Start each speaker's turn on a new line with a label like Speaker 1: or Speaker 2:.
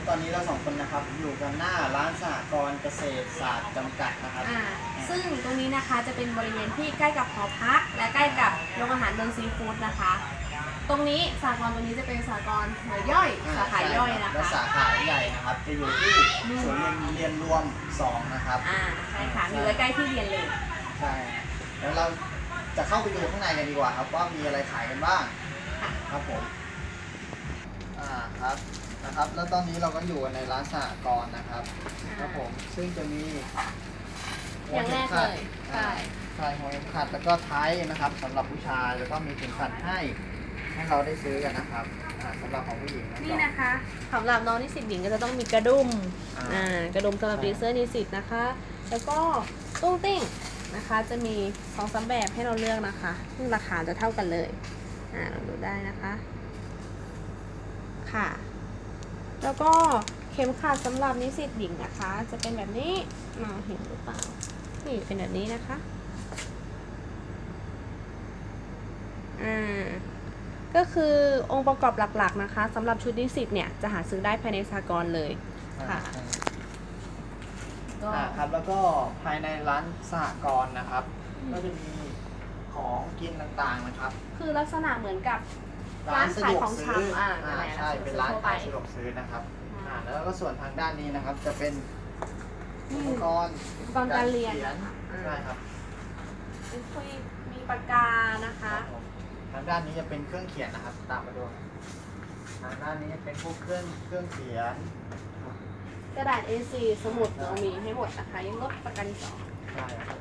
Speaker 1: แล้วตอนนี้เราสองคนนะครับอยู่กันหน้าร้านสหกรณ์เกษตรศาสตร์จำกัดนะครับ
Speaker 2: อ่าซึ่งตรงนี้นะคะจะเป็นบริเวณที่ใกล้กับหอพัก และใกล้กับโรงอาหารเดินซีฟู้ดนะคะ ตรงนี้สากลตรงนี้จะเป็นสากลหน่วยย่อย
Speaker 1: อ่
Speaker 2: สาขาย่อยนะ
Speaker 1: และ
Speaker 2: คะ
Speaker 1: สาขาใหญ่นะครับ จะอยู่ที่ศูนย์เรียนเรียนรวม2นะครับ
Speaker 2: อ่าใช่ค่ะอยู่ใกล้ๆที่เรียนเลย
Speaker 1: ใช่แล้วเราจะเข้าไปดูข้างในกันดีกว่าครับว่ามีอะไรขายกันบ้าง
Speaker 2: ค่ะ
Speaker 1: ครับผมอ่าครับ นะครับ แล้วตอนนี้เราก็อยู่กันในร้านสหกรณ์นะครับครับผมซึ่งจะมี
Speaker 2: อย่างแรกเลย
Speaker 1: อ่า
Speaker 2: ใช่
Speaker 1: ใช่หัวเข็มขัดแล้วก็ไทยนะครับสำหรับผู้ชายแล้วก็มีเข็มขัดให้ให้เราได้ซื้อกันนะครับอ่าสำหรับของผู้หญิงนะ
Speaker 2: นี่นะคะสำหรับน้องนิสิตหญิงก็จะต้องมีกระดุม
Speaker 1: อ่า
Speaker 2: อ่ากระดุมสำหรับ
Speaker 1: ใช่
Speaker 2: ดีเซอร์นิสิตนะคะ แล้วก็ตุ้งติ้งนะคะ จะมีสองสามแบบให้เราเลือกนะคะซึ่งราคาจะเท่ากันเลยอ่าเราดูได้นะคะ ค่ะ แล้วก็เข็มขัดสำหรับนิสิตหญิงนะคะ จะเป็นแบบนี้มองเห็นหรือเปล่านี่เป็นแบบนี้นะคะอ่าก็คือองค์ประกอบหลักๆนะคะสำหรับชุดนิสิตเนี่ยจะหาซื้อได้ภายในสากลเลยค่ะ ก็
Speaker 1: อ่าครับแล้วก็ภายในร้านสหกรณ์นะครับ ก็จะมีของกินต่างๆนะครับ
Speaker 2: คือลักษณะเหมือนกับ ร้านขายของชำอ่า
Speaker 1: อ่า
Speaker 2: อะไรนะ
Speaker 1: ใช่เป็นร้าน
Speaker 2: ทั่วไป
Speaker 1: ขายสะดวกซื้อนะครับ
Speaker 2: อ่า
Speaker 1: อ่าแล้วก็ส่วนทางด้านนี้นะครับ จะเป็นอุปกรณ์
Speaker 2: อุปกรณ์การเรียน
Speaker 1: ขี
Speaker 2: นะคะอ่า
Speaker 1: ใช่ครับ
Speaker 2: มีคุยมีปากกานะคะ
Speaker 1: ครับผมทางด้านนี้จะเป็นเครื่องเขียนนะครับ ตามมาดูทางด้านนี้เป็นพวกเครื่องเครื่องเขียน
Speaker 2: กระดาษ A4 สมุดเรามีให้หมดนะคะยังลดประกันสอง
Speaker 1: ใช่ครับ